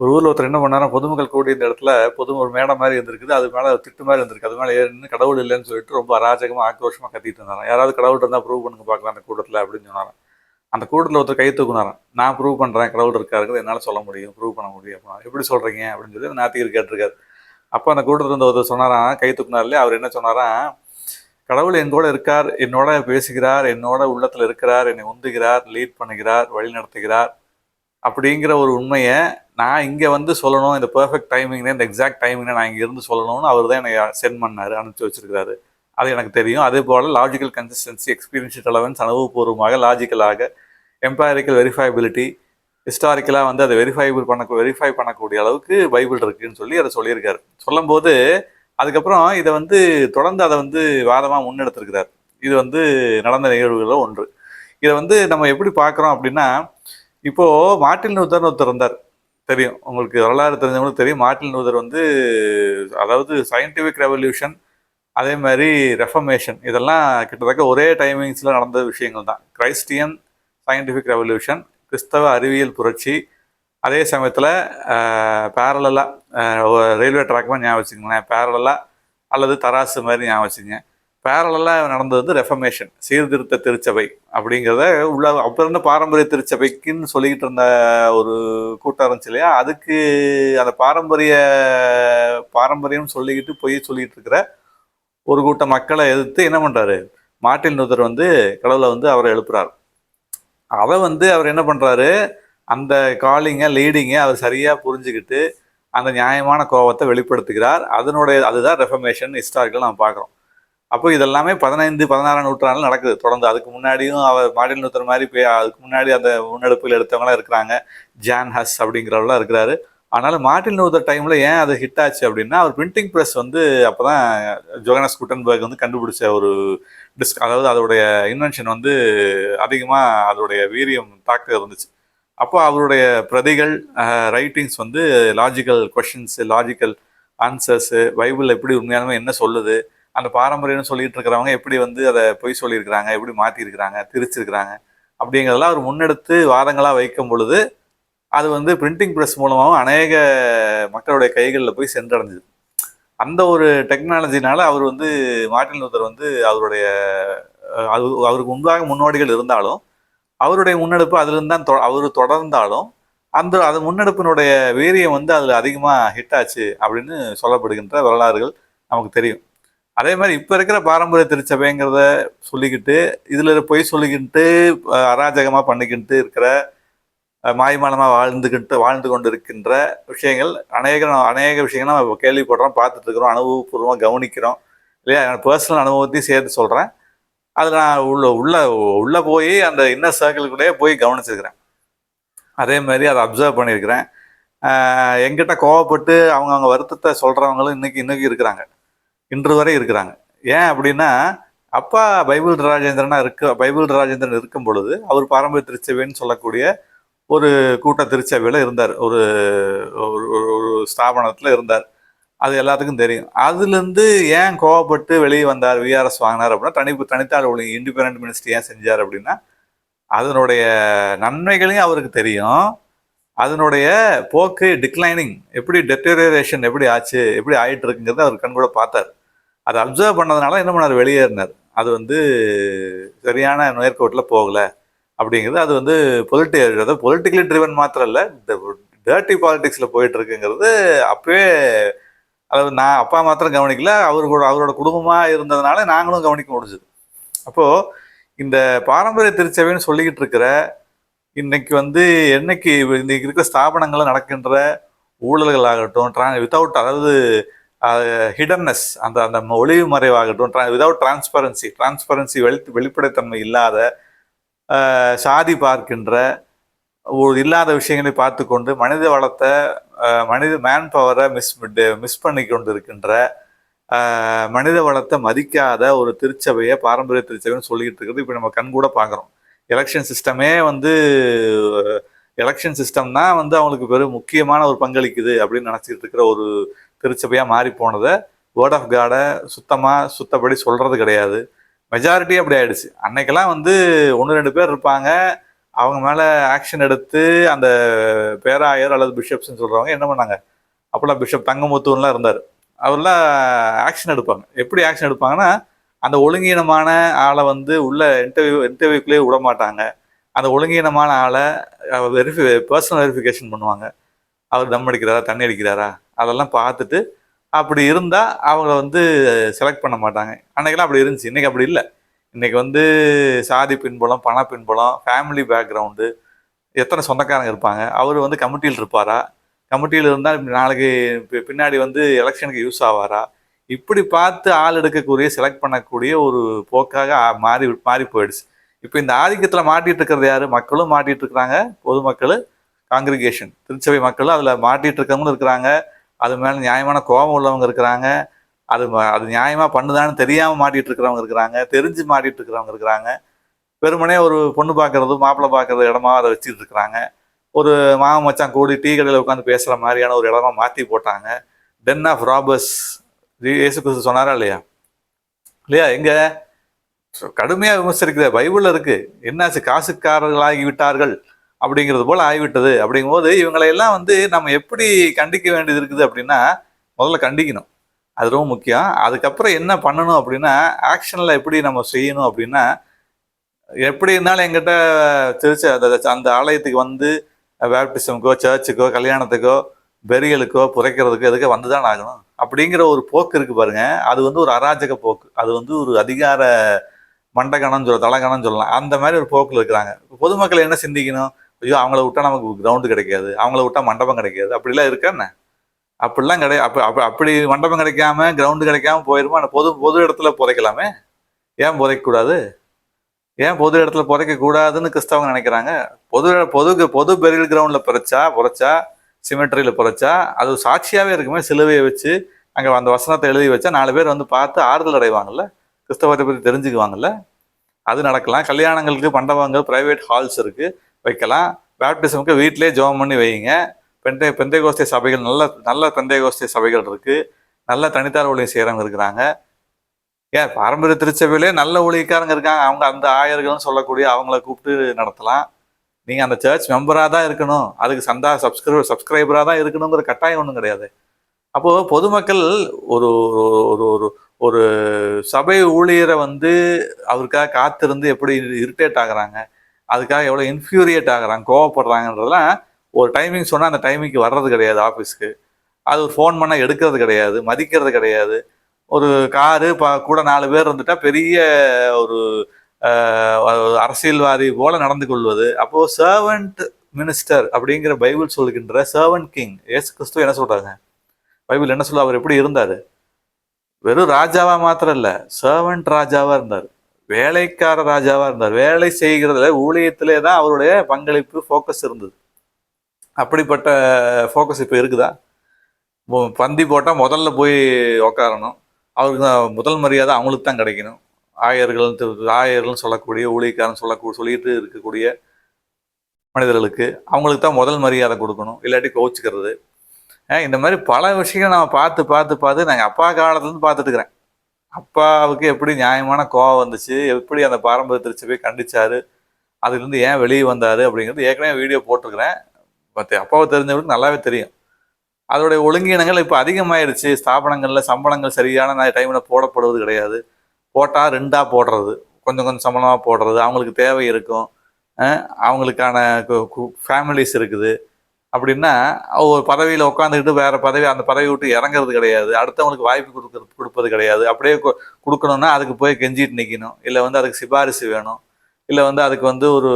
ஒரு ஊரில் ஒருத்தர் என்ன பண்ணாரா பொதுமக்கள் கூடிய இந்த இடத்துல பொது ஒரு மேடை மாதிரி இருந்திருக்குது. அது மேலே திட்டு மாதிரி இருந்திருக்கு. அது மேலே ஏறின்னு கடவுள் இல்லைன்னு சொல்லிட்டு ரொம்ப அராஜகமாக ஆக்ரோஷமாக கத்திட்டு இருந்தாராம். யாராவது கடவுள் இருந்தால் ப்ரூவ் பண்ணுங்க பார்க்கலாம் அந்த கூட்டத்தில் அப்படின்னு சொன்னாராம். அந்த கூட்டத்தில் ஒருத்தர் கை தூக்குனாராம். நான் ப்ரூவ் பண்ணுறேன் கடவுள் இருக்காருங்கிறது என்னால் சொல்ல முடியும் ப்ரூவ் பண்ண முடியும். அப்படின்னா எப்படி சொல்கிறீங்க அப்படின்னு சொல்லி அந்த நாத்திகர் கேட்டிருக்காரு. அப்போ அந்த கூட்டத்தில் இருந்த ஒருத்தர் சொன்னாராம் கை தூக்குனார் அவர் என்ன சொன்னாராம் கடவுள் என் கூட இருக்கார் என்னோட பேசுகிறார் என்னோட உள்ளத்தில் இருக்கிறார் என்னை உந்துகிறார் லீட் பண்ணுகிறார் வழி நடத்துகிறார் அப்படிங்கிற ஒரு உண்மையை நான் இங்கே வந்து சொல்லணும். இந்த பெர்ஃபெக்ட் டைமிங்ல இந்த எக்ஸாக்ட் டைமிங்ல நான் இங்கே இருந்து சொல்லணும்னு அவர் தான் என்னை சென்ட் பண்ணாரு அனுப்பிச்சு வச்சிருக்காரு. அது எனக்கு தெரியும். அதே போல் லாஜிக்கல் கன்சிஸ்டன்சி எக்ஸ்பீரியன்ஸ் ரெலவன்ஸ் அனுபவபூர்வமாக லாஜிக்கலாக எம்பாரிக்கல் வெரிஃபைபிலிட்டி ஹிஸ்டாரிக்கலாக வந்து அதை வெரிஃபைபிள் பண்ண வெரிஃபை பண்ணக்கூடிய அளவுக்கு பைபிள் இருக்குன்னு சொல்லி அதை சொல்லியிருக்காரு. சொல்லும்போது அதுக்கப்புறம் இதை வந்து தொடர்ந்து அதை வந்து வாதமாக முன்னெடுத்திருக்கிறார். இது வந்து நடந்த நிகழ்வுகளில் ஒன்று. இதை வந்து நம்ம எப்படி பார்க்குறோம் அப்படின்னா இப்போ மாட்டில் நூதர்னு ஒருத்தர் இருந்தார் தெரியும். உங்களுக்கு வரலாறு தெரிஞ்சவங்களுக்கு தெரியும். மாட்டில் நூதர் வந்து அதாவது சயின்டிஃபிக் ரெவல்யூஷன் அதே மாதிரி ரெஃபர்மேஷன் இதெல்லாம் கிட்டத்தட்ட ஒரே டைமிங்ஸில் நடந்த விஷயங்கள் தான். கிரைஸ்டியன் சயின்டிஃபிக் ரெவல்யூஷன் கிறிஸ்தவ அறிவியல் புரட்சி அதே சமயத்தில் பேரலாக ரயில்வே ட்ராக் மாதிரி ஞாபகம் வச்சுக்கோங்களேன். பேரலாக அல்லது தராசு மாதிரி ஞாபகம் வச்சுங்க பேரலாக நடந்தது வந்து ரெஃபர்மேஷன் சீர்திருத்த திருச்சபை அப்படிங்கிறத உள்ள அப்போ இருந்த பாரம்பரிய திருச்சபைக்குன்னு சொல்லிக்கிட்டு இருந்த ஒரு கூட்டம் இருந்துச்சு இல்லையா? அதுக்கு அந்த பாரம்பரிய பாரம்பரியம் சொல்லிக்கிட்டு போய் சொல்லிக்கிட்டு இருக்கிற ஒரு கூட்டம் மக்களை எதிர்த்து என்ன பண்ணுறாரு மார்ட்டின் லூதர் வந்து கடவுளை வந்து அவரை எழுப்புறார். அதை வந்து அவர் என்ன பண்ணுறாரு அந்த காலிங்கை லீடிங்கை அவர் சரியாக புரிஞ்சுக்கிட்டு அந்த நியாயமான கோபத்தை வெளிப்படுத்துகிறார். அதனுடைய அதுதான் ரெஃபர்மேஷன் ஹிஸ்டாரிக்கல் நம்ம பார்க்குறோம். அப்போ இதெல்லாமே பதினைந்து பதினாறாம் நூற்றாண்டில் நடக்குது. தொடர்ந்து அதுக்கு முன்னாடியும் அவர் மார்ட்டின் லூத்தர் மாதிரி போய் அதுக்கு முன்னாடி அந்த முன்னெடுப்பில் எடுத்தவங்களாம் இருக்கிறாங்க. ஜான் ஹஸ் அப்படிங்கிறவங்களாம் இருக்கிறாரு. அதனால மாட்டில் லூதர் டைமில் ஏன் அது ஹிட் ஆச்சு அப்படின்னா அவர் பிரிண்டிங் ப்ரெஸ் வந்து அப்போ தான் ஜோகனஸ் குட்டன்பர்க் வந்து கண்டுபிடிச்ச ஒரு டிஸ்க் அதாவது அதோடைய இன்வென்ஷன் வந்து அதிகமாக அதோடைய வீரியம் தாக்க இருந்துச்சு. அப்போ அவருடைய பிரதிகள் ரைட்டிங்ஸ் வந்து logical questions logical answers Bible எப்படி உண்மையாலுமே என்ன சொல்லுது அந்த பாரம்பரியம்னு சொல்லிட்டு இருக்கிறவங்க எப்படி வந்து அதை பொய் சொல்லியிருக்கிறாங்க எப்படி மாற்றிருக்கிறாங்க திரிச்சிருக்கிறாங்க அப்படிங்கிறதெல்லாம் அவர் முன்னெடுத்து வாதங்களாக வைக்கும் பொழுது அது வந்து பிரிண்டிங் ப்ரெஸ் மூலமாகவும் அநேக மக்களுடைய கைகளில் போய் சென்றடைஞ்சுது. அந்த ஒரு டெக்னாலஜினால அவர் வந்து மார்டின் லூத்தர் வந்து அவருடைய அது அவருக்கு முன்பாக முன்னோடிகள் இருந்தாலும் அவருடைய முன்னெடுப்பு அதிலிருந்து தான் தொ- அவர் தொடர்ந்தாலும் அந்த அது முன்னெடுப்பினுடைய வீரியம் வந்து அதில் அதிகமாக ஹிட் ஆச்சு அப்படின்னு சொல்லப்படுகின்ற வரலாறுகள் நமக்கு தெரியும். அதே மாதிரி இப்போ இருக்கிற பாரம்பரிய திருச்சபைங்கிறத சொல்லிக்கிட்டு இதில் பொய் சொல்லிக்கிட்டு அராஜகமாக பண்ணிக்கிட்டு இருக்கிற மாயமானமாக வாழ்ந்துக்கிட்டு வாழ்ந்து கொண்டு இருக்கின்ற விஷயங்கள் அநேக அநேக விஷயங்கள் நம்ம கேள்விப்படுறோம் பார்த்துட்ருக்குறோம் அனுபவபூர்வமாக கவனிக்கிறோம் இல்லையா? பர்சனல் அனுபவத்தையும் சேர்த்து சொல்கிறேன் அது நான் உள்ள உள்ள உள்ளே போய் அந்த இன்னர் சர்க்கிள்குள்ளேயே போய் கவனிச்சிருக்கிறேன். அதே மாதிரி அதை அப்சர்வ் பண்ணியிருக்கிறேன். எங்கிட்ட என்கிட்ட கோவப்பட்டு அவங்க அவங்க வருத்தத்தை சொல்கிறவங்களும் இன்றைக்கி இன்றைக்கி இருக்கிறாங்க. இன்று வரை இருக்கிறாங்க. ஏன் அப்படின்னா அப்பா பைபிள் ராஜேந்திரனா இருக்க பைபிள் ராஜேந்திரன் இருக்கும் பொழுது அவர் பாரம்பரிய திருச்சபைன்னு சொல்லக்கூடிய ஒரு கூட்ட திருச்சபையில் இருந்தார். ஒரு ஒரு ஸ்தாபனத்தில் இருந்தார். அது எல்லாத்துக்கும் தெரியும். அதுலேருந்து ஏன் கோவப்பட்டு வெளியே வந்தார் விஆர்எஸ் வாங்கினார் அப்படின்னா தனி தனித்தாள் ஒளி இண்டிபெண்ட் மினிஸ்ட்ரி ஏன் செஞ்சார் அப்படின்னா அதனுடைய நன்மைகளையும் அவருக்கு தெரியும். அதனுடைய போக்கு டிக்ளைனிங் எப்படி டெட்டரியரேஷன் எப்படி ஆச்சு எப்படி ஆகிட்டு இருக்குங்கிறத அவர் கண் கூட பார்த்தார். அதை அப்சர்வ் பண்ணதுனால என்ன பண்ணார்? வெளியேறினார். அது வந்து சரியான நேர்கோட்டில் போகலை அப்படிங்கிறது அது வந்து பொலிட்டி அதாவது பொலிட்டிக்கலி ட்ரிவன் மாத்திரம் இல்லை இந்த டேர்ட்டி பாலிடிக்ஸில் போயிட்டு இருக்குங்கிறது அப்பவே அதாவது நான் அப்பா மாத்திரம் கவனிக்கல அவரு கூட அவரோட குடும்பமாக இருந்ததுனால நாங்களும் கவனிக்க முடிஞ்சுது. அப்போது இந்த பாரம்பரிய திருச்சபைன்னு சொல்லிக்கிட்டு இருக்கிற இன்னைக்கு வந்து என்னைக்கு இன்னைக்கு இருக்கிற ஸ்தாபனங்களில் நடக்கின்ற ஊழல்கள் ஆகட்டும் ட்ரா வித்தவுட் அதாவது ஹிடன்னஸ் அந்த அந்த ஒளிவு மறைவாகட்டும் விதவுட் டிரான்ஸ்பரன்சி டிரான்ஸ்பரன்சி வெளி வெளிப்படைத்தன்மை இல்லாத சாதி பார்க்கின்ற ஒரு இல்லாத விஷயங்களை பார்த்து கொண்டு மனித வளத்தை மனித மேன் பவரை மிஸ் மிஸ் பண்ணி கொண்டு இருக்கின்ற மனித வளத்தை மதிக்காத ஒரு திருச்சபையை பாரம்பரிய திருச்சபைன்னு சொல்லிக்கிட்டு இருக்கிறது. இப்போ நம்ம கண் கூட பார்க்குறோம் எலெக்ஷன் சிஸ்டமே வந்து எலெக்ஷன் சிஸ்டம் தான் வந்து அவங்களுக்கு பெரும் முக்கியமான ஒரு பங்களிக்குது அப்படின்னு நினச்சிட்டு இருக்கிற ஒரு திருச்சபையாக மாறி போனதை வேர்ட் ஆஃப் காடை சுத்தமாக சுத்தப்படி சொல்கிறது கிடையாது. மெஜாரிட்டி அப்படி ஆயிடுச்சு. அன்னைக்கெல்லாம் வந்து ஒன்று ரெண்டு பேர் இருப்பாங்க. அவங்க மேலே ஆக்ஷன் எடுத்து அந்த பேராயர் அல்லது பிஷப்ஸ்ன்னு சொல்கிறவங்க என்ன பண்ணாங்க? அப்போல்லாம் பிஷப் தங்கமுத்துவன்லாம் இருந்தார். அவர்லாம் ஆக்ஷன் எடுப்பாங்க. எப்படி ஆக்ஷன் எடுப்பாங்கன்னா அந்த ஒழுங்கீனமான ஆளை வந்து உள்ள இன்டர்வியூ இன்டர்வியூக்குள்ளேயே விட மாட்டாங்க. அந்த ஒழுங்கீனமான ஆளை வெரிஃபி பர்சனல் வெரிஃபிகேஷன் பண்ணுவாங்க. அவர் தம் அடிக்கிறாரா தண்ணி அடிக்கிறாரா? அதெல்லாம் பார்த்துட்டு அப்படி இருந்தால் அவங்கள வந்து செலக்ட் பண்ண மாட்டாங்க. அன்றைக்கெல்லாம் அப்படி இருந்துச்சு. இன்றைக்கி அப்படி இல்லை. இன்னைக்கு வந்து சாதி பின்புலம் பண பின்புலம் ஃபேமிலி பேக்ரவுண்டு எத்தனை சொந்தக்காரங்க இருப்பாங்க. அவர் வந்து கமிட்டியில் இருப்பாரா? கமிட்டியில் இருந்தால் நாளைக்கு பி- பின்னாடி வந்து எலெக்ஷனுக்கு யூஸ் ஆவாரா? இப்படி பார்த்து ஆள் எடுக்கக்கூடிய செலக்ட் பண்ணக்கூடிய ஒரு போக்காக மாறி மாறி போயிடுச்சு. இப்போ இந்த ஆதிக்கத்தில் மாட்டிகிட்டு இருக்கிறது யார்? மக்களும் மாட்டிகிட்டு இருக்கிறாங்க. பொதுமக்கள் காங்கிரிகேஷன் திருச்சபை மக்களும் அதில் மாட்டிகிட்டு இருக்கவங்களும் இருக்கிறாங்க. அது மேலே நியாயமான கோபம் உள்ளவங்க இருக்கிறாங்க. அது அது நியாயமாக பண்ணுதான்னு தெரியாமல் மாட்டிகிட்டு இருக்கிறவங்க இருக்கிறாங்க. தெரிஞ்சு மாட்டிகிட்டு இருக்கிறவங்க இருக்கிறாங்க. வெறுமனே ஒரு பொண்ணு பார்க்குறது மாப்பிள்ளை பார்க்குறது இடமா அதை வச்சுட்டு இருக்கிறாங்க. ஒரு மாமன் மச்சான் கூடி டீ கடையில் உட்காந்து பேசுற மாதிரியான ஒரு இடமா மாற்றி போட்டாங்க. டென் ஆஃப் ராபர்ஸ் இயேசு கிறிஸ்து சொன்னாரா இல்லையா? இல்லையா? எங்கே? கடுமையாக விமர்சிக்கிற பைபிளில் இருக்குது என்னாச்சு? காசுக்காரர்களாகி விட்டார்கள். அப்படிங்கிறது போல் ஆகிவிட்டது. அப்படிங்கும்போது இவங்களை எல்லாம் வந்து நம்ம எப்படி கண்டிக்க வேண்டியது இருக்குது அப்படின்னா முதல்ல கண்டிக்கணும். அது ரொம்ப முக்கியம். அதுக்கப்புறம் என்ன பண்ணணும் அப்படின்னா ஆக்ஷனில் எப்படி நம்ம செய்யணும் அப்படின்னா எப்படி இருந்தாலும் எங்கிட்ட திருச்சி அந்த அந்த ஆலயத்துக்கு வந்து பேப்டிசமுக்கோ சர்ச்சுக்கோ கல்யாணத்துக்கோ பெரியலுக்கோ புதைக்கிறதுக்கோ எதுக்கோ வந்து தான் ஆகணும். அப்படிங்கிற ஒரு போக்கு இருக்குது பாருங்க. அது வந்து ஒரு அராஜக போக்கு. அது வந்து ஒரு அதிகார மண்டகணம் சொல்ல தலகணம் சொல்லலாம். அந்த மாதிரி ஒரு போக்கில் இருக்கிறாங்க. பொதுமக்கள் என்ன சிந்திக்கணும்? ஐயோ அவங்கள விட்டா நமக்கு கிரவுண்டு கிடைக்காது. அவங்கள விட்டா மண்டபம் கிடைக்காது. அப்படிலாம் இருக்கா என்ன? அப்படிலாம் கிடையாது அப்ப அப்ப அப்படி மண்டபம் கிடைக்காம கிரவுண்டு கிடைக்காம போயிருமா? ஆனால் பொது பொது இடத்துல புதைக்கலாமே? ஏன் புதைக்கக்கூடாது? ஏன் பொது இடத்துல புதைக்க கூடாதுன்னு கிறிஸ்தவங்க நினைக்கிறாங்க? பொது பொது பொது பெரியல் கிரவுண்டில் புதைச்சா புதைச்சா சிமெட்ரியில் புதைச்சா அது ஒரு இருக்குமே சிலுவையை வச்சு அங்கே அந்த வசனத்தை எழுதி வச்சா நாலு பேர் வந்து பார்த்து ஆறுதல் அடைவாங்கல்ல? கிறிஸ்தவத்தை பற்றி தெரிஞ்சுக்குவாங்கல்ல? அது நடக்கலாம். கல்யாணங்களுக்கு மண்டபங்கள் ப்ரைவேட் ஹால்ஸ் இருக்குது வைக்கலாம். பேப்டிசமுக்கு வீட்டிலே ஜெபம் பண்ணி வைங்க பெண்டே பெந்தை கோஸ்தே சபைகள் நல்ல நல்ல பெந்தை சபைகள் இருக்குது நல்ல தனித்தார் ஊழியம் செய்கிறவங்க இருக்கிறாங்க. ஏன்? பாரம்பரிய திருச்சபையிலே நல்ல ஊழியக்காரங்க இருக்காங்க. அவங்க அந்த ஆயர்கள்னு சொல்லக்கூடிய அவங்கள கூப்பிட்டு நடத்தலாம். நீங்கள் அந்த சர்ச் மெம்பராக தான் இருக்கணும். அதுக்கு சந்தா சப்ஸ்கிரைபர் சப்ஸ்கிரைபராக தான் இருக்கணுங்கிற கட்டாயம் ஒன்றும் கிடையாது. அப்போது பொதுமக்கள் ஒரு ஒரு ஒரு ஒரு சபை ஊழியரை வந்து அவருக்காக காத்திருந்து எப்படி இரிட்டேட் ஆகுறாங்க? அதுக்காக எவ்வளோ இன்ஃபியூரியேட் ஆகிறாங்க கோவப்படுறாங்கன்றதெல்லாம் ஒரு டைமிங் சொன்னால் அந்த டைமிங்க்கு வர்றது கிடையாது ஆஃபீஸ்க்கு அது ஒரு ஃபோன் பண்ணால் எடுக்கிறது கிடையாது மதிக்கிறது கிடையாது. ஒரு காரு ப கூட நாலு பேர் இருந்துட்டா பெரிய ஒரு அரசியல்வாதி போல நடந்து கொள்வது. அப்போ சர்வன்ட் மினிஸ்டர் அப்படிங்கிற பைபிள் சொல்கின்ற சர்வன்ட் கிங் ஏசு கிறிஸ்துவ என்ன சொல்றாங்க? பைபிள் என்ன சொல்ல அவர் எப்படி இருந்தார்? வெறும் ராஜாவா மாத்திரம் இல்லை சர்வன்ட் ராஜாவா இருந்தார். வேலைக்கார ராஜாவா இருந்தார். வேலை செய்கிறதுல ஊழியத்திலே தான் அவருடைய பங்களிப்பு ஃபோக்கஸ் இருந்தது. அப்படிப்பட்ட ஃபோக்கஸ் இப்போ இருக்குதா? பந்தி போட்டால் முதல்ல போய் உக்காரணும். அவருக்கு தான் முதல் மரியாதை அவங்களுக்கு தான் கிடைக்கணும். ஆயர்கள் ஆயர்கள்னு சொல்லக்கூடிய ஊழியக்காரன் சொல்லக்கூ சொல்லிட்டு இருக்கக்கூடிய மனிதர்களுக்கு அவங்களுக்கு தான் முதல் மரியாதை கொடுக்கணும். இல்லாட்டி கோச்சிக்கிறது. இந்த மாதிரி பல விஷயங்கள் நான் பார்த்து பார்த்து பார்த்து நாங்கள் அப்பா காலத்துலேருந்து பார்த்துட்டு இருக்கிறேன். அப்பாவுக்கு எப்படி நியாயமான கோவம் வந்துச்சு? எப்படி அந்த பாரம்பரிய போய் கண்டிச்சாரு? அதுலேருந்து ஏன் வெளியே வந்தார்? அப்படிங்கிறது ஏற்கனவே வீடியோ போட்டிருக்கிறேன். பட் அப்பாவை தெரிஞ்சவங்களுக்கு நல்லாவே தெரியும். அதோடைய ஒழுங்கீனங்கள் இப்போ அதிகமாயிருச்சு. ஸ்தாபனங்களில் சம்பளங்கள் சரியான டைமில் போடப்படுவது கிடையாது. போட்டால் ரெண்டாக போடுறது. கொஞ்சம் கொஞ்சம் சம்பளமாக போடுறது. அவங்களுக்கு தேவை இருக்கும். அவங்களுக்கான ஃபேமிலிஸ் இருக்குது. அப்படின்னா ஒரு பதவியில் உட்காந்துக்கிட்டு வேறு பதவி அந்த பதவி விட்டு இறங்குறது கிடையாது. அடுத்தவங்களுக்கு வாய்ப்பு கொடுக்கறது கொடுப்பது கிடையாது. அப்படியே கு- கொடுக்கணும்னா அதுக்கு போய் கெஞ்சிட்டு நிற்கணும் இல்லை வந்து அதுக்கு சிபாரிசு வேணும். இல்லை வந்து அதுக்கு வந்து ஒரு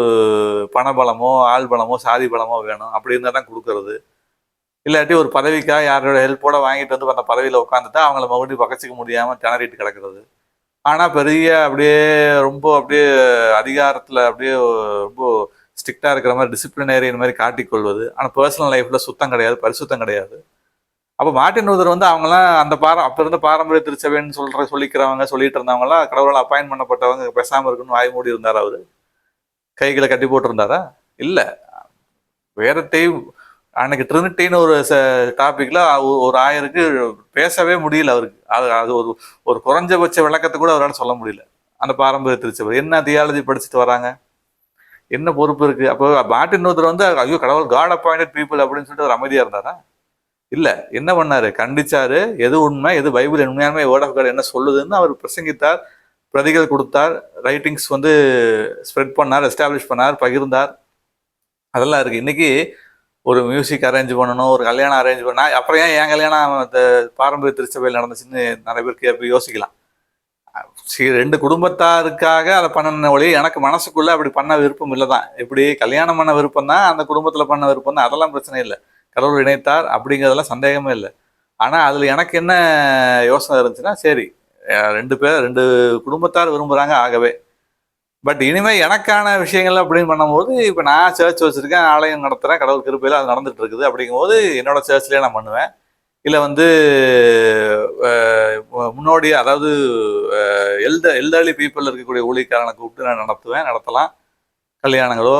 பணபலமோ ஆள் பலமோ சாதி பலமோ வேணும். அப்படி இருந்தால் தான் கொடுக்கறது. இல்லாட்டி ஒரு பதவிக்காக யாரோட ஹெல்ப்போட வாங்கிட்டு வந்து அந்த பதவியில் உட்காந்துட்டா அவங்கள மறுபடியும் பகச்சிக்க முடியாமல் திணறிட்டு கிடக்கிறது. ஆனால் பெரிய அப்படியே ரொம்ப அப்படியே அதிகாரத்தில் அப்படியே ரொம்ப ஸ்ட்ரிக்டாக இருக்கிற மாதிரி டிசிப்ளினேரியன் மாதிரி காட்டிக்கொள்வது ஆனால் பர்சனல் லைஃப்பில் சுத்தம் கிடையாது பரிசுத்தம் கிடையாது. அப்போ மார்ட்டின் லூதர் வந்து அவங்களாம் அந்த பாரம் அப்போ இருந்த பாரம்பரிய திருச்சபைன்னு சொல்கிற சொல்லிக்கிறவங்க சொல்லிட்டு இருந்தவங்களாம் கடவுளால் அப்பாயின் பண்ணப்பட்டவங்க பேசாமல் இருக்குன்னு வாய் மூடி இருந்தார் அவர்? கைகளை கட்டி போட்டிருந்தாரா? இல்லை. வேதத்தையும் அன்னைக்கு ட்ரினிட்டின்னு ஒரு ச டாப்பிக்கில் ஒரு ஆயருக்கு பேசவே முடியல அவருக்கு. அது அது ஒரு ஒரு குறைஞ்சபட்ச விளக்கத்தை கூட அவரால் சொல்ல முடியல. அந்த பாரம்பரிய திருச்சபை. என்ன தியாலஜி படிச்சுட்டு வராங்க? என்ன பொறுப்பு இருக்குது அப்போ மார்ட்டின் லூத்தர் வந்து ஐயோ கடவுள் காட் அப்பாயிண்டட் பீப்புள் அப்படின்னு சொல்லிட்டு ஒரு அமைதியாக இருந்தாரா? இல்லை. என்ன பண்ணாரு? கண்டிச்சாரு. எது உண்மை எது பைபிள் உண்மையானமே வேர்ட் ஆஃப் காட் என்ன சொல்லுதுன்னு அவர் பிரசங்கித்தார் பிரதிகள் கொடுத்தார் ரைட்டிங்ஸ் வந்து ஸ்ப்ரெட் பண்ணார் எஸ்டாப்ளிஷ் பண்ணார் பகிர்ந்தார். அதெல்லாம் இருக்குது இன்றைக்கி ஒரு மியூசிக் அரேஞ்ச் பண்ணணும் ஒரு கல்யாணம் அரேஞ்ச் பண்ண அப்புறம் ஏன் என் கல்யாணம் அந்த பாரம்பரிய திருச்சபையில் நடந்துச்சுன்னு நிறைய பேர் கேட்ப யோசிக்கலாம். ரெண்டு குடும்பத்தாருக்காக அதை பண்ண ஒளி எனக்கு மனசுக்குள்ள அப்படி பண்ண விருப்பம் இல்லை தான் இப்படி கல்யாணம் பண்ண விருப்பம் தான் அந்த குடும்பத்தில் பண்ண விருப்பம் தான். அதெல்லாம் பிரச்சனை இல்லை. கடவுள் இணைத்தார் அப்படிங்கிறதெல்லாம் சந்தேகமே இல்லை. ஆனால் அதில் எனக்கு என்ன யோசனை இருந்துச்சுன்னா சரி ரெண்டு பேர் ரெண்டு குடும்பத்தார் விரும்புகிறாங்க ஆகவே. பட் இனிமேல் எனக்கான விஷயங்கள் அப்படின்னு பண்ணும்போது இப்போ நான் சர்ச் வச்சுருக்கேன் ஆலயம் நடத்துகிறேன் கடவுள் கிருப்பையில் அது நடந்துட்டு இருக்குது. அப்படிங்கும்போது என்னோட சர்ச்லேயே நான் பண்ணுவேன். இல்லை வந்து முன்னோடி அதாவது எல்ட எல்டர்லி பீப்புள் இருக்கக்கூடிய ஊழியக்காரனை கூப்பிட்டு நான் நடத்துவேன் நடத்தலாம். கல்யாணங்களோ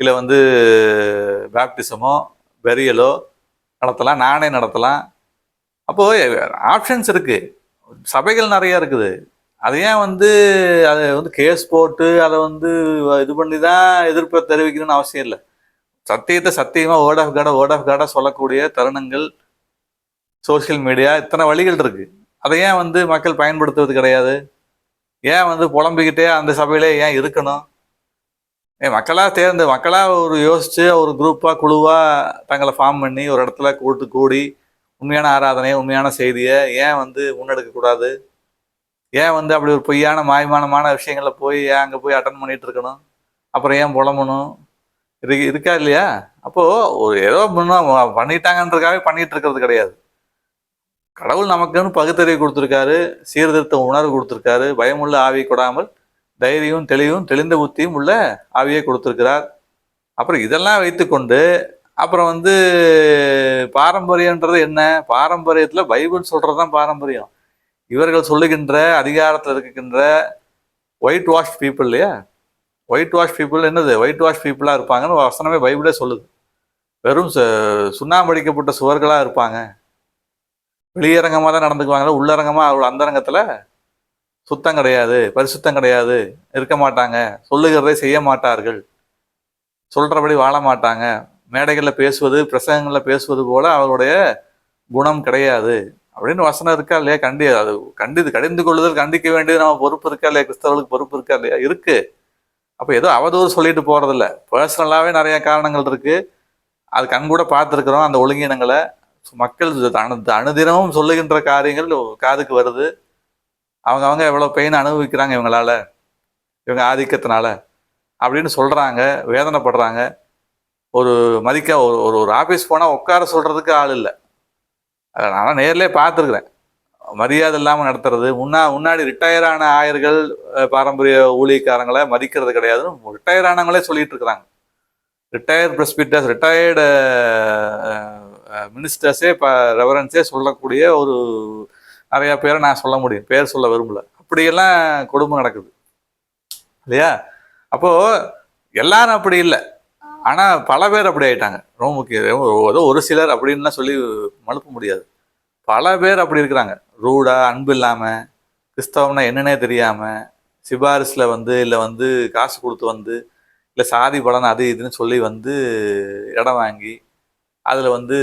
இல்லை வந்து பேப்டிசமோ பெரியலோ நடத்தலாம். நானே நடத்தலாம். அப்போது ஆப்ஷன்ஸ் இருக்குது சபைகள் நிறைய இருக்குது. அதை ஏன் வந்து அதை வந்து கேஸ் போட்டு அதை வந்து இது பண்ணி தான் எதிர்ப்பை தெரிவிக்கணும்னு அவசியம் இல்லை. சத்தியத்தை சத்தியமாக வேர்ட் ஆஃப் காடை வேர்ட் ஆஃப் காடாக சொல்லக்கூடிய தருணங்கள் சோஷியல் மீடியா இத்தனை வழிகள் இருக்கு. அதை ஏன் வந்து மக்கள் பயன்படுத்துவது கிடையாது? ஏன் வந்து புலம்பிக்கிட்டே அந்த சபையிலே ஏன் இருக்கணும்? ஏன் மக்களாக தேர்ந்து மக்களாக ஒரு யோசித்து ஒரு குரூப்பாக குழுவாக தங்களை ஃபார்ம் பண்ணி ஒரு இடத்துல கூட்டு கூடி உண்மையான ஆராதனையை உண்மையான செய்தியை ஏன் வந்து முன்னெடுக்கக்கூடாது ஏன் வந்து அப்படி ஒரு பொய்யான மாய்மானமான விஷயங்களில் போய் ஏன் அங்கே போய் அட்டன் பண்ணிகிட்டு இருக்கணும்? அப்புறம் ஏன் புலம்பணும்? இருக்கு இருக்கா இல்லையா? அப்போது ஒரு ஏதோ முன்ன- பண்ணிட்டாங்கன்றதுக்காக பண்ணிகிட்டு இருக்கிறது கிடையாது. கடவுள் நமக்குன்னு பகுத்தறிவு கொடுத்துருக்காரு சீர்திருத்த உணர்வு கொடுத்துருக்காரு பயமுள்ள ஆவி கொடாமல் தைரியம் தெளிவும் தெளிந்த புத்தியும் உள்ள ஆவியை கொடுத்துருக்கிறார். அப்புறம் இதெல்லாம் வைத்துக்கொண்டு அப்புறம் வந்து பாரம்பரியன்றது என்ன? பாரம்பரியத்தில் பைபிள் சொல்கிறது தான் பாரம்பரியம். இவர்கள் சொல்லுகின்ற அதிகாரத்தில் இருக்கின்ற ஒயிட் வாஷ் பீப்புள் இல்லையா? ஒயிட் வாஷ் பீப்புள் என்னது? ஒயிட் வாஷ் பீப்புளாக இருப்பாங்கன்னு வசனமே பைபிளே சொல்லுது. வெறும் சுண்ணாம்படிக்கப்பட்ட சுவர்களாக இருப்பாங்க. வெளியரங்கமாக தான் நடந்துக்குவாங்க உள்ளரங்கமாக அவரோட அந்தரங்கத்தில்? சுத்தம் கிடையாது பரிசுத்தம் கிடையாது இருக்க மாட்டாங்க சொல்லுகிறதை செய்ய மாட்டார்கள். சொல்கிறபடி வாழ மாட்டாங்க. மேடைகளில் பேசுவது பிரசங்கங்களில் பேசுவது போல அவருடைய குணம் கிடையாது. அப்படின்னு வசனம் இருக்கா இல்லையா? கண்டி அது கண்டிது கடிந்து கொள்ளுதல் கண்டிக்க வேண்டியது நம்ம பொறுப்பு இருக்கா இல்லையா? கிறிஸ்தவர்களுக்கு பொறுப்பு இருக்கா இல்லையா? இருக்கு. அப்போ ஏதோ அவதூறு சொல்லிட்டு போகிறதில்ல பர்சனலாகவே நிறைய காரணங்கள் இருக்குது அது கண் கூட பார்த்துருக்குறோம் அந்த ஒழுங்கினங்களை. மக்கள் அணு அனுதினமும் சொல்லுகின்ற காரியங்கள் காதுக்கு வருது. அவங்க அவங்க எவ்வளோ பெயின் அனுபவிக்கிறாங்க இவங்களால இவங்க ஆதிக்கத்தினால அப்படின்னு சொல்றாங்க வேதனைப்படுறாங்க. ஒரு மதிக்க ஒரு ஒரு ஒரு ஆஃபீஸ் போனால் உட்கார சொல்றதுக்கு ஆள் இல்லை. அதை நான் நேர்லேயே பார்த்துருக்குறேன். மரியாதை இல்லாமல் நடத்துறது முன்னா முன்னாடி ரிட்டையர் ஆன ஆயர்கள் பாரம்பரிய ஊழியக்காரங்களை மதிக்கிறது கிடையாதுன்னு ரிட்டையர் ஆனவங்களே சொல்லிட்டு இருக்கிறாங்க. ரிட்டையர்ட் பிரஸ்பிட்டர்ஸ் ரிட்டையர்டு மினிஸ்டர்ஸே இப்போ ரெவரன்ஸே சொல்லக்கூடிய ஒரு நிறையா பேரை நான் சொல்ல முடியும். பேர் சொல்ல விரும்பல. அப்படியெல்லாம் கொடுமை நடக்குது. இல்லையா? அப்போது எல்லாரும் அப்படி இல்லை. ஆனால் பல பேர் அப்படி ஆயிட்டாங்க. ரொம்ப முக்கியம். ஏதோ ஒரு சிலர் அப்படின்லாம் சொல்லி மழுப்ப முடியாது. பல பேர் அப்படி இருக்கிறாங்க. ரூடா அன்பு இல்லாமல் கிறிஸ்தவம்னா என்னன்னே தெரியாமல் சிபாரிசில் வந்து இல்லை வந்து காசு கொடுத்து வந்து இல்லை சாதி பலன் அது இதுன்னு சொல்லி வந்து இடம் வாங்கி அதில் வந்து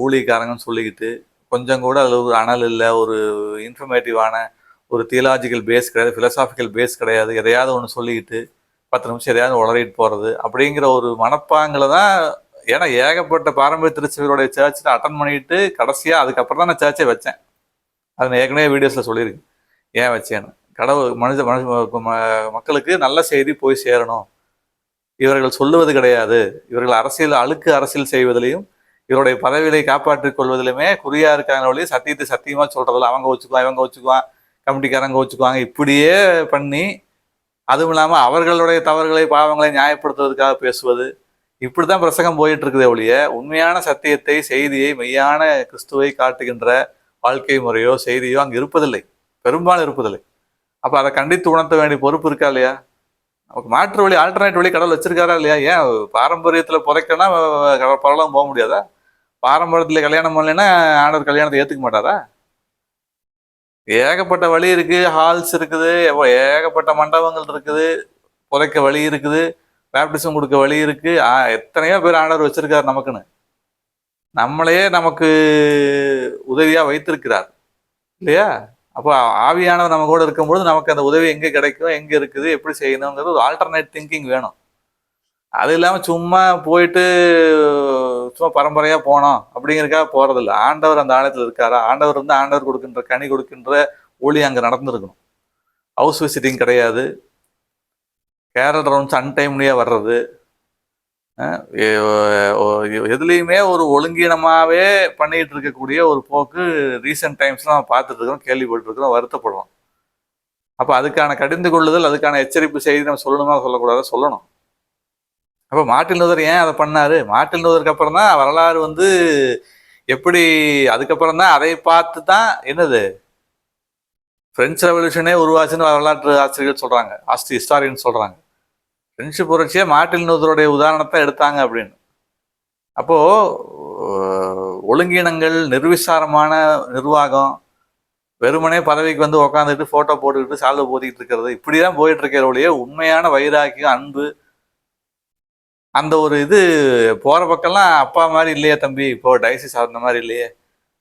ஊழியக்காரங்கன்னு சொல்லிக்கிட்டு கொஞ்சம் கூட அதில் ஒரு அனல் இல்லை ஒரு இன்ஃபர்மேட்டிவான ஒரு தியலாஜிக்கல் பேஸ் கிடையாது ஃபிலசாஃபிக்கல் பேஸ் கிடையாது. எதையாவது ஒன்று சொல்லிக்கிட்டு பத்து நிமிஷம் எதையாவது உளறிட்டு போகிறது அப்படிங்கிற ஒரு மனப்பாங்கில் தான் ஏன்னா ஏகப்பட்ட பாரம்பரிய திருச்சபையோடைய சர்ச்சில் அட்டன் பண்ணிட்டு கடைசியாக அதுக்கப்புறம் தான் நான் சர்ச்சை வச்சேன். அது நான் ஏற்கனவே வீடியோஸில் சொல்லியிருக்கேன். ஏன் வச்சேன்னு? கடவுள் மனித மனுஷ ம- மக்களுக்கு நல்ல செய்தி போய் சேரணும். இவர்கள் சொல்லுவது கிடையாது. இவர்கள் அரசியல் அழுக்கு அரசியல் செய்வதிலையும் இவருடைய பதவிகளை காப்பாற்றிக் கொள்வதிலுமே குறியா இருக்காங்க வழி சத்தியத்தை சத்தியமா சொல்றதில்ல. அவங்க வச்சுக்குவான் இவங்க வச்சுக்குவான் கமிட்டிக்காரங்க வச்சுக்குவாங்க இப்படியே பண்ணி அதுவும் இல்லாமல் அவர்களுடைய தவறுகளை பாவங்களை நியாயப்படுத்துவதற்காக பேசுவது. இப்படி தான் பிரசங்கம் போயிட்டு இருக்குது ஒழிய உண்மையான சத்தியத்தை செய்தியை மெய்யான கிறிஸ்துவை காட்டுகின்ற வாழ்க்கை முறையோ செய்தியோ அங்கே இருப்பதில்லை. பெரும்பாலும் இருப்பதில்லை. அப்போ அதை கண்டித்து உணர்த்த வேண்டிய பொறுப்பு இருக்கா இல்லையா? நமக்கு மாற்று வழி ஆல்டர்னேட் வழி கடவுள் வச்சிருக்காரா இல்லையா? ஏன் பாரம்பரியத்துல கடல் பரவலாம் போக முடியாதா? பாரம்பரியத்தில் கல்யாணம் பண்ணலைன்னா ஆண்டவர் கல்யாணத்தை ஏற்றுக்க மாட்டாரா? ஏகப்பட்ட வழி இருக்கு ஹால்ஸ் இருக்குது ஏகப்பட்ட மண்டபங்கள் இருக்குது புதைக்க வழி இருக்குது பேப்டிசம் கொடுக்க வழி இருக்கு. ஆ, எத்தனையோ பேர் ஆண்டவர் வச்சுருக்கார் நமக்குன்னு. நம்மளையே நமக்கு உதவியாக வைத்திருக்கிறார். இல்லையா? அப்போ ஆவியானவர் நம்ம கூட இருக்கும்பொழுது நமக்கு அந்த உதவி எங்கே கிடைக்கும் எங்கே இருக்குது எப்படி செய்யணுங்கிறது ஒரு ஆல்டர்னேட் திங்கிங் வேணும். அது இல்லாமல் சும்மா போயிட்டு சும்மா பரம்பரையாக போனோம் அப்படிங்கிறதுக்காக போகிறதில்ல ஆண்டவர் அந்த ஆலயத்தில் இருக்காரா? ஆண்டவர் வந்து ஆண்டவர் கொடுக்கின்ற கனி கொடுக்கின்ற ஒளி அங்கே நடந்துருக்கணும். ஹவுஸ் விசிட்டிங் கிடையாது. கேரல் ரவுண்ட்ஸ் அன்டைம்லேயே வர்றது. எதுலேயுமே ஒரு ஒழுங்கீனமாகவே பண்ணிகிட்டு இருக்கக்கூடிய ஒரு போக்கு ரீசெண்ட் டைம்ஸ்லாம் நம்ம கேள்விப்பட்டிருக்கிறோம் வருத்தப்படுறோம். அப்போ அதுக்கான கடிந்து கொள்ளுதல் அதுக்கான எச்சரிப்பு செய்தி நம்ம சொல்லணுமா சொல்லக்கூடாது? சொல்லணும். அப்போ மார்ட்டின் லூதர் ஏன் அதை பண்ணார்? மார்ட்டின் லூதருக்கு அப்புறம் தான் வரலாறு வந்து எப்படி அதுக்கப்புறம் தான் அதை பார்த்து தான் என்னது பிரெஞ்சு ரெவல்யூஷனே உருவாச்சுன்னு வரலாற்று ஆசிரியர்கள் சொல்கிறாங்க ஆஸ்தி ஹிஸ்டாரியன் சொல்கிறாங்க பிரெஞ்சு புரட்சியை மார்ட்டின் லூதருடைய உதாரணத்தை எடுத்தாங்க அப்படின்னு. அப்போது ஒழுங்கினங்கள் நிர்விசாரமான நிர்வாகம் வெறுமனே பதவிக்கு வந்து உக்காந்துட்டு ஃபோட்டோ போட்டுக்கிட்டு சால்வை போத்திக்கிட்டு இருக்கிறது இப்படிதான் போயிட்டு இருக்கிற ஒழிய உண்மையான வைராக்கியம் அன்பு அந்த ஒரு இது போகிற பக்கம்லாம் அப்பா மாதிரி இல்லையே தம்பி இப்போ டைசிஸ் ஆகிற மாதிரி இல்லையே.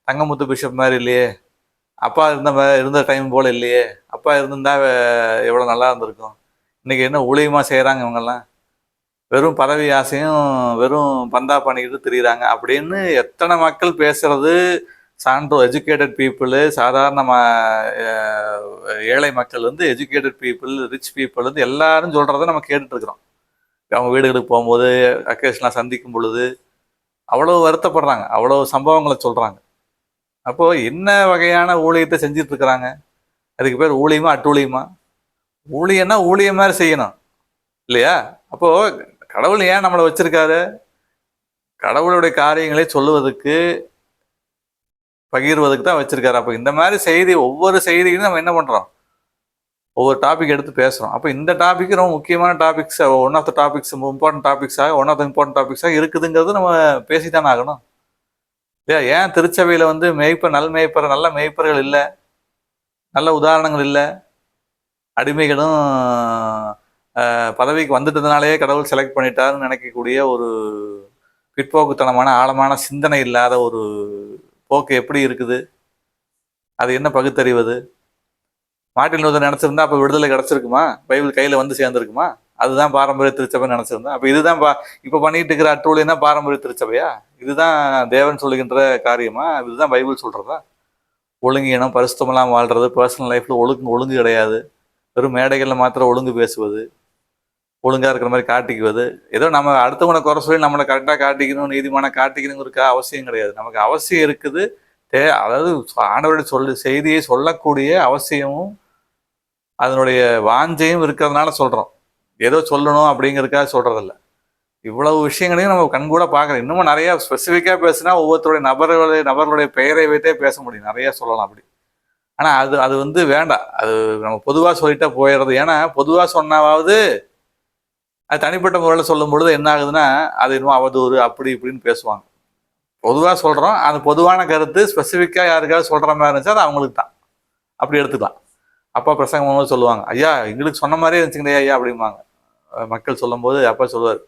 தங்கமுத்து பிஷப் மாதிரி இல்லையே. அப்பா இருந்த மாதிரி இருந்த டைம் போல் இல்லையே. அப்பா இருந்திருந்தா எவ்வளோ நல்லா இருந்திருக்கும். இன்றைக்கி என்ன ஊழியமாக செய்கிறாங்க இவங்கெல்லாம்? வெறும் பதவி ஆசையும் வெறும் பந்தா பண்ணிக்கிட்டு திரியிறாங்க. அப்படின்னு எத்தனை மக்கள் பேசுறது? சான்றோ எஜுகேட்டட் பீப்புள் சாதாரண ஏழை மக்கள் வந்து எஜுகேட்டட் பீப்புள் ரிச் பீப்புள் வந்து எல்லாரும் சொல்கிறத நம்ம கேட்டுட்ருக்குறோம் அவங்க வீடுகளுக்கு போகும்போது அக்கேஷனாக சந்திக்கும் பொழுது அவ்வளோ வருத்தப்படுறாங்க. அவ்வளோ சம்பவங்களை சொல்கிறாங்க அப்போது என்ன வகையான ஊழியத்தை செஞ்சிட்ருக்குறாங்க? அதுக்கு பேர் ஊழியமா அட்டூழியமா? ஊழியம்னா ஊழியம் மாதிரி செய்யணும். இல்லையா? அப்போது கடவுள் ஏன் நம்மளை வச்சுருக்காரு? கடவுளுடைய காரியங்களை சொல்லுவதற்கு பகிர்வதுக்கு தான் வச்சுருக்காரு. அப்போ இந்த மாதிரி செய்தி ஒவ்வொரு செய்தியும் நம்ம என்ன பண்ணுறோம் ஒவ்வொரு டாபிக் எடுத்து பேசுறோம். அப்போ இந்த டாபிக் ரொம்ப முக்கியமான topics one of the topics important டாபிக்ஸாக one of the important டாபிக்ஸாக இருக்குதுங்கிறது நம்ம பேசி தானே ஆகணும். இல்லையா? ஏன் திருச்சபையில் வந்து மேய்ப்பர் நல் மேய்ப்பர் நல்ல மேய்ப்பர்கள் இல்லை? நல்ல உதாரணங்கள் இல்லை? அடிமைகளும் பதவிக்கு வந்துட்டதுனாலே கடவுள் செலக்ட் பண்ணிட்டாருன்னு நினைக்கக்கூடிய ஒரு பிற்போக்குத்தனமான ஆழமான சிந்தனை இல்லாத ஒரு போக்கு எப்படி இருக்குது? அது என்ன பகுத்தறிவது? மாட்டில் நூதன் நினச்சிருந்தா அப்போ விடுதலை கிடைச்சிருக்குமா? பைபிள் கையில் வந்து சேர்ந்துருக்குமா? அதுதான் பாரம்பரிய திருச்சபை நினச்சிருந்தேன். அப்போ இதுதான் பா இப்போ பண்ணிட்டு இருக்கிற அட்டூழியம் தான் பாரம்பரிய திருச்சபையா? இதுதான் தேவன் சொல்லுகின்ற காரியமா? இதுதான் பைபிள் சொல்கிறதா ஒழுங்கு இனம் பரிசுத்தமெல்லாம் வாழ்றது பர்சனல் லைஃப்பில் ஒழுங்கு ஒழுங்கு கிடையாது. வெறும் மேடைகளில் மாத்திரம் ஒழுங்கு பேசுவது ஒழுங்காக இருக்கிற மாதிரி காட்டிக்குவது. ஏதோ நம்ம அடுத்தவனை குறை சொல்லி நம்மளை கரெக்டாக காட்டிக்கணும் நீதிமான காட்டிக்கணுங்கிறதுக்கு அவசியம் கிடையாது. நமக்கு அவசியம் இருக்குது. தே அதாவது ஆண்டவருடைய சொல்லு செய்தியை சொல்லக்கூடிய அவசியமும் அதனுடைய வாஞ்சையும் இருக்கிறதுனால சொல்கிறோம் ஏதோ சொல்லணும் அப்படிங்கிறதுக்காக சொல்கிறதில்ல இவ்வளவு விஷயங்களையும் நம்ம கண்கூட பார்க்குறோம் இன்னமும் நிறையா ஸ்பெசிஃபிக்காக பேசினா ஒவ்வொருத்தருடைய நபர்களுடைய நபர்களுடைய பெயரை வைத்தே பேச முடியும். நிறையா சொல்லலாம் அப்படி. ஆனால் அது அது வந்து வேண்டாம். அது நம்ம பொதுவாக சொல்லிட்டா போயிடுறது. ஏன்னா பொதுவாக சொன்னாவது அது தனிப்பட்ட முறையில் சொல்லும் பொழுது என்ன ஆகுதுன்னா அது இன்னும் அவதூறு அப்படி இப்படின்னு பேசுவாங்க. பொதுவாக சொல்கிறோம் அந்த பொதுவான கருத்து ஸ்பெசிஃபிக்காக யாருக்காவது சொல்கிற மாதிரி இருந்துச்சா அது அவங்களுக்கு தான் அப்படி எடுத்துக்கலாம். அப்பா பிரசங்கம் பண்ணும்போது சொல்லுவாங்க ஐயா எங்களுக்கு சொன்ன மாதிரியே இருந்துச்சுங்களே ஐயா அப்படிம்பாங்க. மக்கள் சொல்லும்போது அப்பா சொல்லுவார்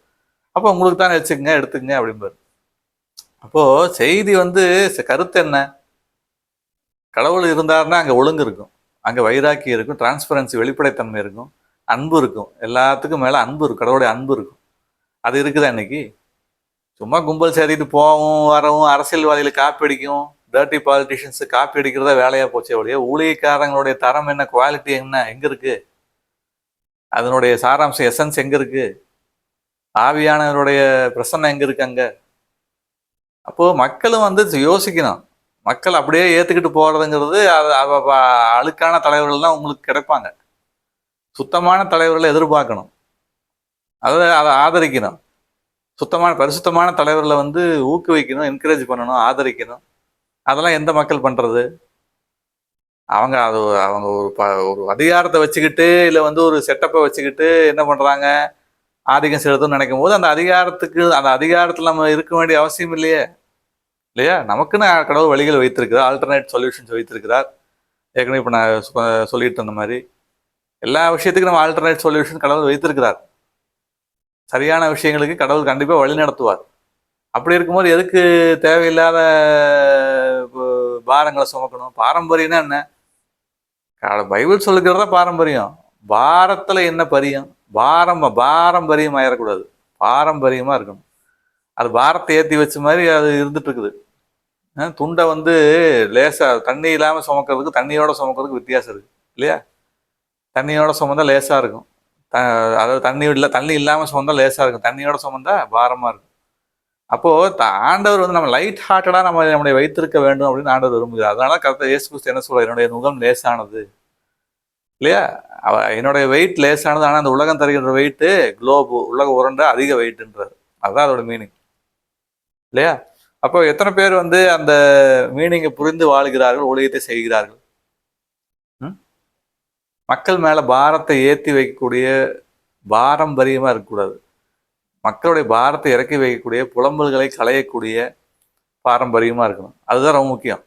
அப்போ உங்களுக்கு தானே வச்சுக்கங்க எடுத்துக்கங்க அப்படிம்பாரு. அப்போது செய்தி வந்து கருத்து என்ன? கடவுள் இருந்தாருன்னா அங்கே ஒழுங்கு இருக்கும். அங்கே வைராக்கி இருக்கும் டிரான்ஸ்பரன்சி வெளிப்படைத்தன்மை இருக்கும் அன்பு இருக்கும். எல்லாத்துக்கும் மேலே அன்பு இருக்கும் கடவுளுடைய அன்பு இருக்கும். அது இருக்குதா இன்னைக்கு? சும்மா கும்பல் சேரிட்டு போகவும் வரவும் அரசியல்வாதிகளை காப்பி அடிக்கும் டர்ட்டி பாலிட்டிஷியன்ஸ் காப்பி அடிக்கிறதா வேலையாக போச்சே ஒழிய ஊழியக்காரங்களுடைய தரம் என்ன குவாலிட்டி என்ன எங்கே இருக்குது அதனுடைய சாராம்சம் எசன்ஸ் எங்கே இருக்குது ஆவியானவருடைய பிரசன்னம் எங்கே இருக்கு அங்கே? அப்போது மக்களும் வந்து யோசிக்கணும். மக்கள் அப்படியே ஏற்றுக்கிட்டு போகிறதுங்கிறது அது அவ- அழுக்கான தலைவர்கள்லாம் உங்களுக்கு கிடைப்பாங்க. சுத்தமான தலைவர்களை எதிர்பார்க்கணும். அதை அதை ஆதரிக்கணும். சுத்தமான பரிசுத்தமான தலைவர்களை வந்து ஊக்குவிக்கணும் என்கரேஜ் பண்ணணும் ஆதரிக்கணும். அதெல்லாம் எந்த மக்கள் பண்ணுறது அவங்க அது அவங்க ஒரு ப ஒரு அதிகாரத்தை வச்சுக்கிட்டு இல்லை வந்து ஒரு செட்டப்பை வச்சுக்கிட்டு என்ன பண்ணுறாங்க ஆதிக்கம் செலுத்தணும்னு நினைக்கும் போது அந்த அதிகாரத்துக்கு அந்த அதிகாரத்தில் நம்ம இருக்க வேண்டிய அவசியம் இல்லையே? இல்லையா? நமக்குன்னு கடவுள் வழிகள் வைத்திருக்கிறார் ஆல்டர்னேட் சொல்யூஷன்ஸ் வைத்திருக்கிறார். ஏற்கனவே இப்போ நான் சொல்லிட்டு இருந்த மாதிரி. எல்லா விஷயத்துக்கும் நம்ம ஆல்டர்னேட் சொல்யூஷன் கடவுள் வைத்திருக்கிறார். சரியான விஷயங்களுக்கு கடவுள் கண்டிப்பாக வழி நடத்துவார். அப்படி இருக்கும்போது எதுக்கு தேவையில்லாத பாரங்களை சுமக்கணும்? பாரம்பரியம்னா என்ன? கால- பைபிள் சொல்லுகிறதா பாரம்பரியம். பாரத்தில் என்ன பரியம்? பாரம் பாரம்பரியம் ஆயிடக்கூடாது பாரம்பரியமாக இருக்கணும். அது பாரத்தை ஏற்றி வச்ச மாதிரி அது இருந்துட்டுருக்குது. துண்டை வந்து லேசாக தண்ணி இல்லாமல் சுமக்கிறதுக்கு தண்ணியோட சுமக்கிறதுக்கு வித்தியாசம் இருக்கு. இல்லையா? தண்ணியோட சுமந்தா லேசாக இருக்கும். த- அதாவது தண்ணி இல்லை தண்ணி இல்லாமல் சுமந்தா லேசாக இருக்கும். தண்ணியோட சுமந்தா பாரமாக இருக்கும். அப்போது ஆண்டவர் வந்து நம்ம லைட் ஹார்ட்டடாக நம்ம நம்முடைய வைத்திருக்க வேண்டும் அப்படின்னு ஆண்டவர் விரும்புகிறார். அதனால கருத்தை இயேசு கிறிஸ்து என்ன சொல்றாரு? என்னுடைய முகம் லேசானது. இல்லையா? அவ என்னுடைய வெயிட் லேசானது ஆனால் அந்த உலகம் தருகின்ற வெயிட்டு குளோபு உலக உருண்டை அதிக வெயிட்டுன்றார் அதுதான் அதோட மீனிங் இல்லையா? அப்போ எத்தனை பேர் வந்து அந்த மீனிங்கை புரிந்து வாழ்கிறார்கள் ஊழியத்தை செய்கிறார்கள்? ம்? மக்கள் மேலே பாரத்தை ஏற்றி வைக்கக்கூடிய பாரம்பரியமாக இருக்கக்கூடாது. மக்களுடைய பாரத்தை இறக்கி வைக்கக்கூடிய புலம்பல்களை களையக்கூடிய பாரம்பரியமாக இருக்கணும். அதுதான் ரொம்ப முக்கியம்.